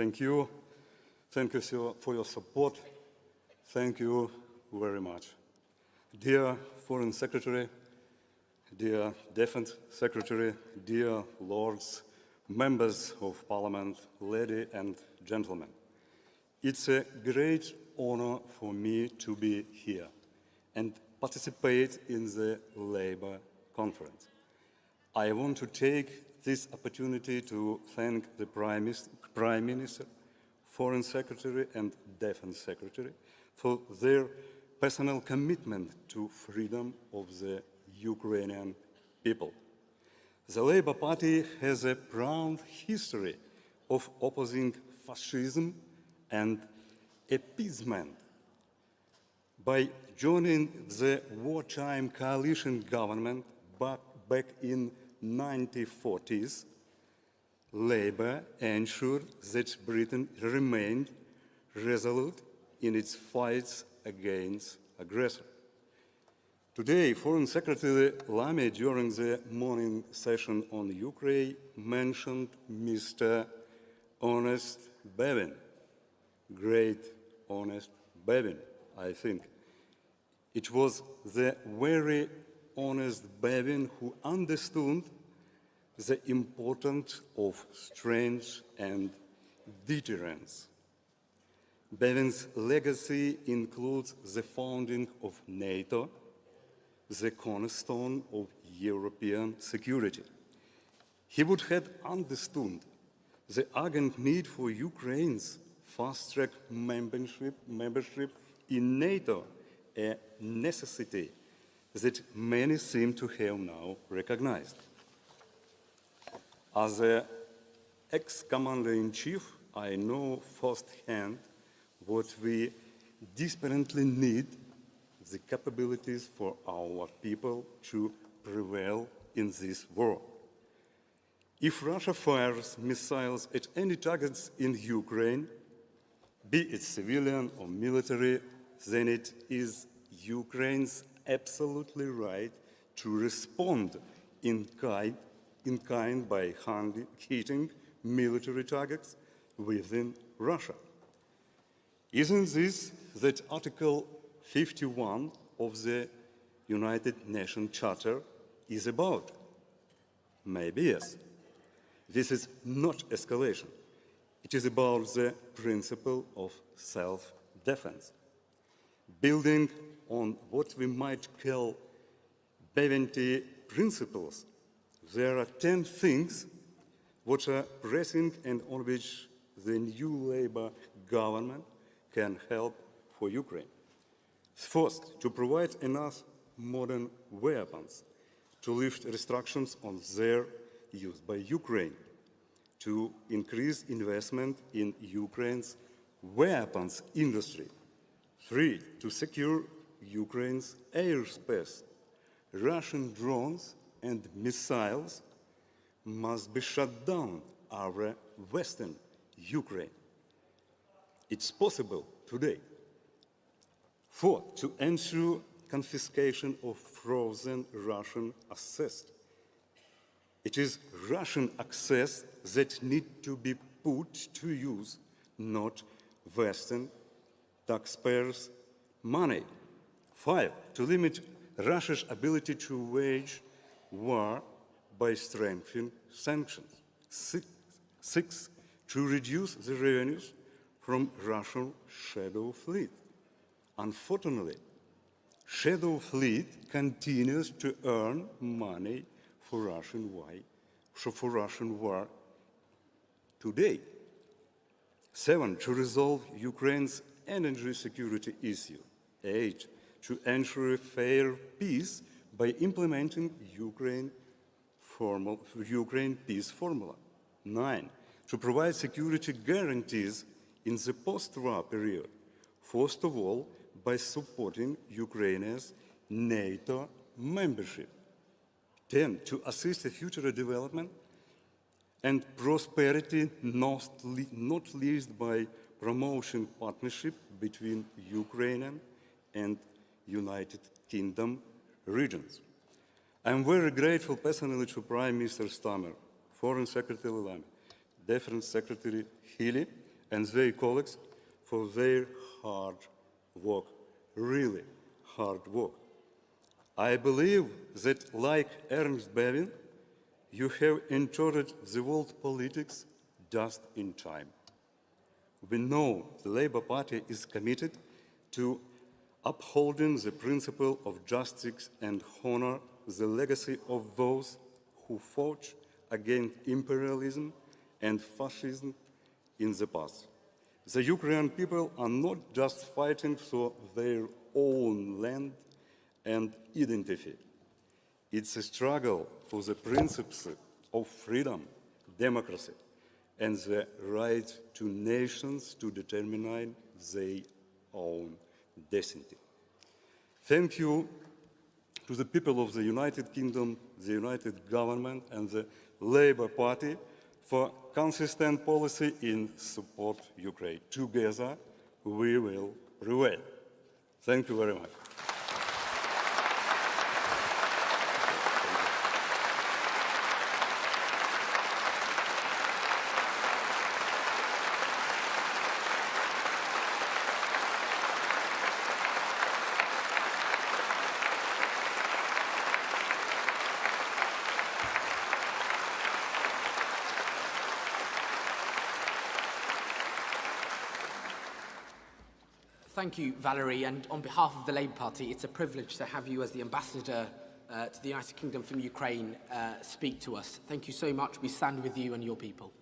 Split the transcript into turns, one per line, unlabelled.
Thank you. Thank you for your support. Thank you very much. Dear Foreign Secretary, dear Defense Secretary, dear Lords, members of Parliament, ladies and gentlemen, it's a great honor for me to be here and participate in the Labour Conference. I want to take this opportunity to thank the Prime Minister, Prime Minister, Foreign Secretary and Defense Secretary for their personal commitment to freedom of the Ukrainian people. The Labour Party has a proud history of opposing fascism and appeasement. By joining the wartime coalition government back, back in 1940s, Labour ensured that Britain remained resolute in its fights against aggressor. Today, Foreign Secretary Lamy, during the morning session on Ukraine, mentioned Mr. Honest Bevin. Great Honest Bevin, I think. It was the very honest Bevin who understood the importance of strength and deterrence. Bevin's legacy includes the founding of NATO, the cornerstone of European security. He would have understood the urgent need for Ukraine's fast-track membership, membership in NATO, a necessity that many seem to have now recognized. As an ex-commander-in-chief, I know firsthand what we desperately need the capabilities for our people to prevail in this war. If Russia fires missiles at any targets in Ukraine, be it civilian or military, then it is Ukraine's absolutely right to respond in kind, in kind by hitting military targets within Russia. Isn't this that Article 51 of the United Nations Charter is about? Maybe yes. This is not escalation. It is about the principle of self-defense. Building on what we might call Beventy principles, there are 10 things which are pressing and on which the new Labour government can help for Ukraine. First, to provide enough modern weapons to lift restrictions on their use by Ukraine, to increase investment in Ukraine's weapons industry. Three, to secure Ukraine's airspace. Russian drones and missiles must be shut down over western Ukraine. It's possible today. Four, to ensure confiscation of frozen Russian assets. It is Russian access that need to be put to use, not Western taxpayers' money. Five, to limit Russia's ability to wage war by strengthening sanctions. Six, six, to reduce the revenues from Russian shadow fleet. Unfortunately, shadow fleet continues to earn money for Russian war, for Russian war today. Seven, to resolve Ukraine's energy security issue. Eight, to ensure a fair peace by implementing Ukraine, formal, Ukraine peace formula. Nine, to provide security guarantees in the post-war period. First of all, by supporting Ukraine's NATO membership. 10. To assist the future development and prosperity, not, le- not least by promotion partnership between Ukraine and United Kingdom regions. I'm very grateful personally to Prime Minister Stammer, Foreign Secretary Lamy, Defense Secretary Healy, and their colleagues for their hard work, really hard work. I believe that, like Ernst Bevin, you have entered the world politics just in time. We know the Labour Party is committed to upholding the principle of justice and honor the legacy of those who fought against imperialism and fascism in the past. The Ukrainian people are not just fighting for their own land and identity. It's a struggle for the principles of freedom, democracy, and the right to nations to determine their own destiny. Thank you to the people of the United Kingdom, the United Government, and the Labour Party for consistent policy in support Ukraine. Together, we will prevail. Thank you very much.
Thank you, Valerie. And on behalf of the Labour Party, it's a privilege to have you as the ambassador uh, to the United Kingdom from Ukraine uh, speak to us. Thank you so much. We stand with you and your people.